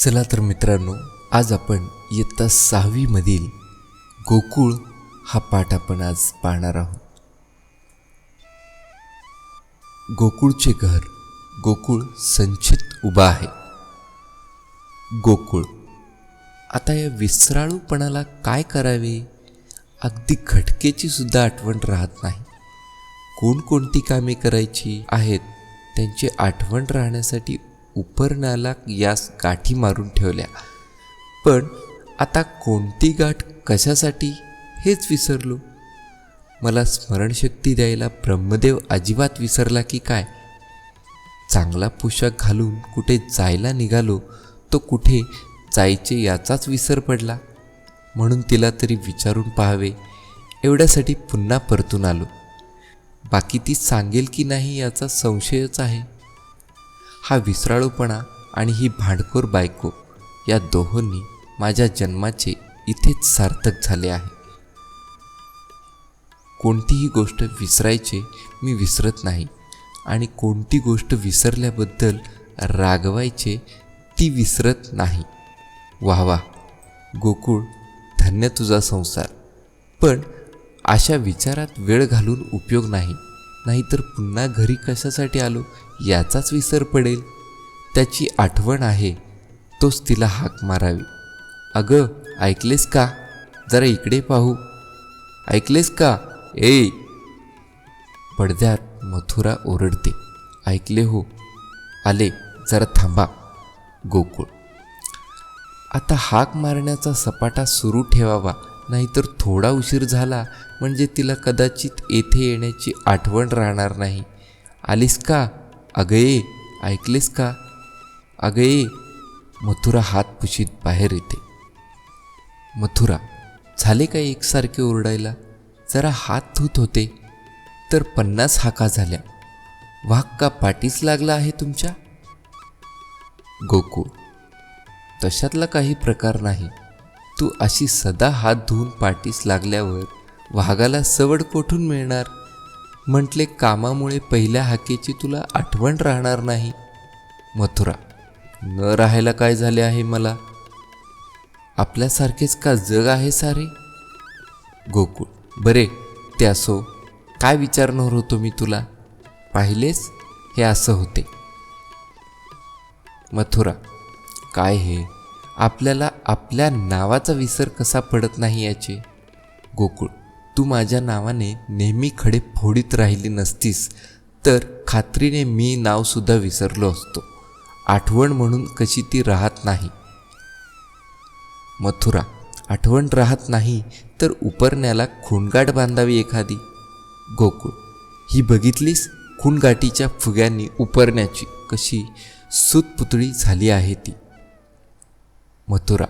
चला तर मित्रांनो आज आपण इयत्ता सहावीमधील गोकुळ हा पाठ आपण आज पाहणार आहोत. गोकुळचे घर गोकुळ संचित उभा आहे. गोकुळ. आता या विसराळूपणाला काय करावे? अगदी खटकेची सुद्धा आठवण राहत नाही. कोणकोणती कामे करायची आहेत त्यांची आठवण राहण्यासाठी उपरणाला यास गाठी मारून ठेवल्या. पण आता कोणती गाठ कशासाठी? हेच विसरलो. मला स्मरणशक्ती द्यायला ब्रह्मदेव अजिबात विसरला की काय? चांगला पोशाख घालून कुठे जायला निघालो तो कुठे जायचे याचाच विसर पडला. म्हणून तिला तरी विचारून पाहावे एवढ्यासाठी पुन्हा परतून आलो. बाकी ती सांगेल की नाही याचा संशयच आहे. हा विसराळूपणा आणि ही भांडखोर बायको या दोहोंनी माझ्या जन्माचे इथेच सार्थक झाले आहे. कोणतीही गोष्ट विसरायचे मी विसरत नाही आणि कोणती गोष्ट विसरल्याबद्दल रागवायचे ती विसरत नाही. वाह वाह गोकुळ धन्य तुझा संसार. पण अशा विचारात वेळ घालून उपयोग नाही. नाहीतर पुन्हा घरी कशासाठी आलो? याचाच विसर पडेल. त्याची आठवण आहे. तोच तिला हाक मारावी. अगं ऐकलेस का? जरा इकडे पाहू. ऐकलेस का? ए पडद्यात मथुरा ओरडते. ऐकले हो. आले जरा थांबा. गोकुळ. आता हाक मारण्याचा सपाटा सुरू ठेवावा. नाहीतर थोडा उशीर झाला म्हणजे तिला कदाचित येथे येण्याची आठवण राहणार नाही. आलीस का? अगये ऐकलेस का? अगये मथुरा हात पुशीत बाहेर येते. मथुरा झाले का एकसारखे ओरडायला? जरा हात धुत होते. तर पन्नास हाका झाल्या. वाघ का पाठीच लागला आहे तुमच्या? गोकुळ तशातला काही प्रकार नाही. तू अशी सदा हात धुवून पाठीस लागल्यावर वाघाला सवड कोठून मिळणार? म्हटले कामामुळे पहिल्या हाकेची तुला आठवण राहणार नाही. मथुरा न राहायला काय झाले आहे मला? आपल्यासारखेच का जग आहे सारे? गोकुळ बरे ते असो काय विचारणार होतो मी तुला? पाहिलेस? हे असं होते. मथुरा काय हे? आपल्याला आपल्या नावाचा विसर कसा पडत नाही याचे? गोकुळ तू माझ्या नावाने नेहमी खडे फोडीत राहिली नसतीस तर खात्रीने मी नावसुद्धा विसरलो असतो. आठवण म्हणून कशी ती राहत नाही. मथुरा आठवण राहत नाही तर उपरण्याला खूणगाठ बांधावी एखादी? गोकुळ ही बघितलीस खूणगाठीच्या फुग्यांनी उपरण्याची कशी सुतपुतळी झाली आहे ती? मथुरा.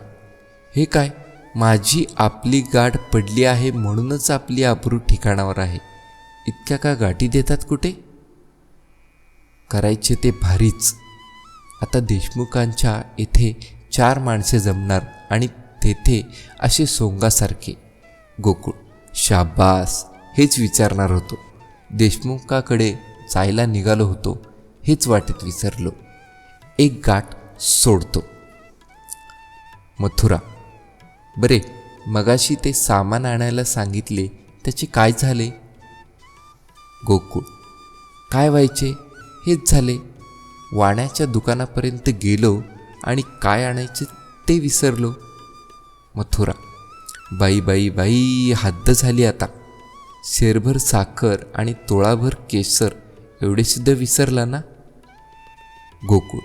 हे काय? माझी आपली गाठ पडली आहे म्हणूनच आपली आबरू ठिकाणावर आहे. इतक्या का गाठी देतात कुठे? करायचे ते भारीच. आता देशमुखांच्या येथे चार माणसे जमणार आणि तेथे असे सोंगासारखे. गोकुळ शाबास हेच विचारणार होतो. देशमुखाकडे जायला निघालो होतो हेच वाटेत विसरलो. एक गाठ सोडतो. मथुरा. बरे मगाशी ते सामान आणायला सांगितले त्याचे काय झाले? गोकुळ. काय व्हायचे? हेच झाले. वाण्याच्या दुकानापर्यंत गेलो आणि काय आणायचे ते विसरलो. मथुरा. बाई बाई बाई हद्द झाली आता. शेरभर साखर आणि तोळाभर केसर एवढे सुद्धा विसरला ना? गोकुळ.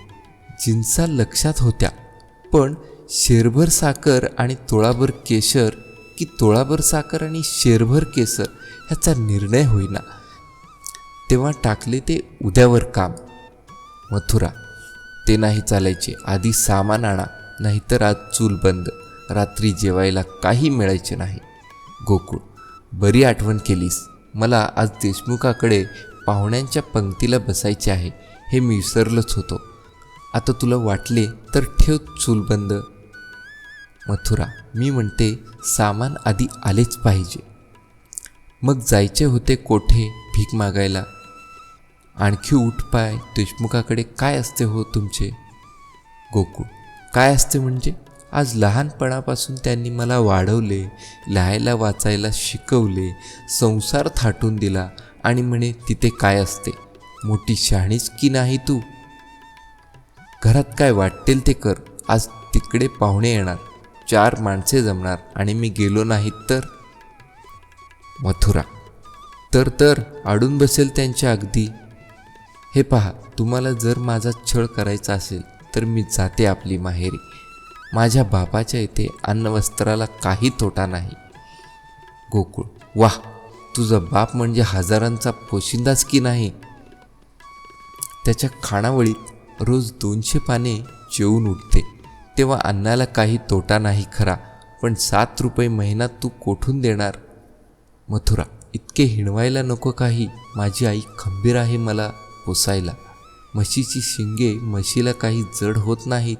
जिन्सा लक्षात होत्या पण शेरभर साखर आणि तोळाभर केशर की तोळाभर साखर आणि शेरभर केसर ह्याचा निर्णय होईना. तेव्हा टाकले ते उद्यावर काम. मथुरा ते नाही चालायचे. आधी सामान आणा नाहीतर आज चूल बंद. रात्री जेवायला काही मिळायचे नाही. गोकुळ बरी आठवण केलीस. मला आज देशमुखाकडे पाहुण्यांच्या पंक्तीला बसायचे आहे हे मी विसरलोच होतो. आता तुला वाटले तर ठेव चूल बंद. मथुरा मी म्हणते सामान आधी आलेच पाहिजे. मग जायचे होते कोठे भीक मागायला? आणखी उठपाय देशमुखाकडे काय असते हो तुमचे? गोकुळ काय असते म्हणजे? आज लहानपणापासून त्यांनी मला वाढवले लिहायला वाचायला शिकवले संसार थाटून दिला आणि म्हणे तिथे काय असते? मोठी शहाणीच की नाही तू? घरात काय वाटेल ते कर आज तिकडे पाहुणे येणार. चार माणसे जमणार आणि मी गेलो नाहीत तर? मथुरा. तर तर अडून बसेल त्यांच्या अगदी. हे पहा तुम्हाला जर माझा छळ करायचा असेल तर मी जाते आपली माहेरी. माझ्या बापाच्या इथे अन्नवस्त्राला काही तोटा नाही. गोकुळ वाह तुझा बाप म्हणजे हजारांचा पोशिंदाच की नाही? त्याच्या खाणावळीत रोज दोनशे पाने जेवून उठते. तेव्हा अन्नाला काही तोटा नाही खरा पण सात रुपये महिना तू कोठून देणार? मथुरा इतके हिणवायला नको काही. माझी आई खंबीर आहे मला पोसायला. म्हशीची शिंगे म्हशीला काही जड होत नाहीत.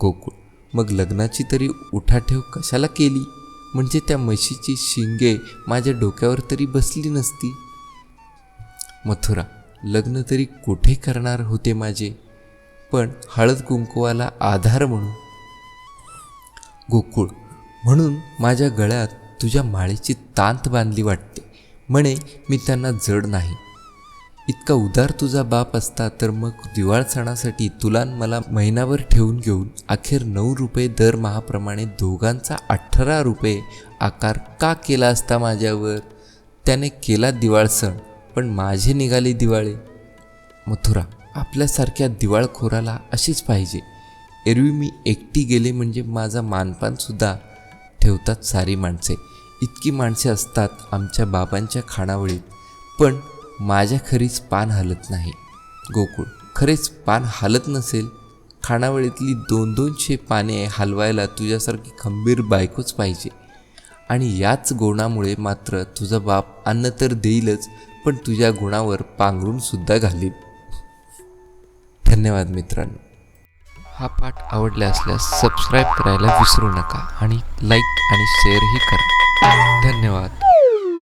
गोकुळ मग लग्नाची तरी उठाठेव कशाला केली? म्हणजे त्या म्हशीची शिंगे माझ्या डोक्यावर तरी बसली नसती. मथुरा लग्न तरी कुठे करणार होते माझे? पण हळद कुंकवाला आधार म्हणून. गोकुळ म्हणून माझ्या गळ्यात तुझ्या माळेची तांत बांधली वाटते. म्हणे मी त्यांना जड नाही. इतका उदार तुझा बाप असता तर मग दिवाळ सणासाठी तुला मला महिनाभर ठेवून घेऊन अखेर नऊ रुपये दरमहाप्रमाणे दोघांचा अठरा रुपये आकार का केला असता माझ्यावर? त्याने केला दिवाळ सण पण माझे निघाले दिवाळे. मथुरा आपल्यासारख्या दिवाळखोराला अशीच पाहिजे. एरवी मी एकटी गेले म्हणजे माझा मानपानसुद्धा ठेवतात सारी माणसे. इतकी माणसे असतात आमच्या बाबांच्या खाणावळीत पण माझ्या खरीच पान हलत नाही. गोकुळ खरेच पान हलत नसेल. खाणावळीतली दोन दोनशे पाने हलवायला तुझ्यासारखी खंबीर बायकोच पाहिजे. आणि याच गुणामुळे मात्र तुझा बाप अन्न तर देईलच पण तुझ्या गुणावर पांघरूनसुद्धा घालील. धन्यवाद मित्रांनो. हा पाठ आवडला असल्यास सबस्क्राईब करायला विसरू नका आणि लाईक आणि शेअरही करा. धन्यवाद.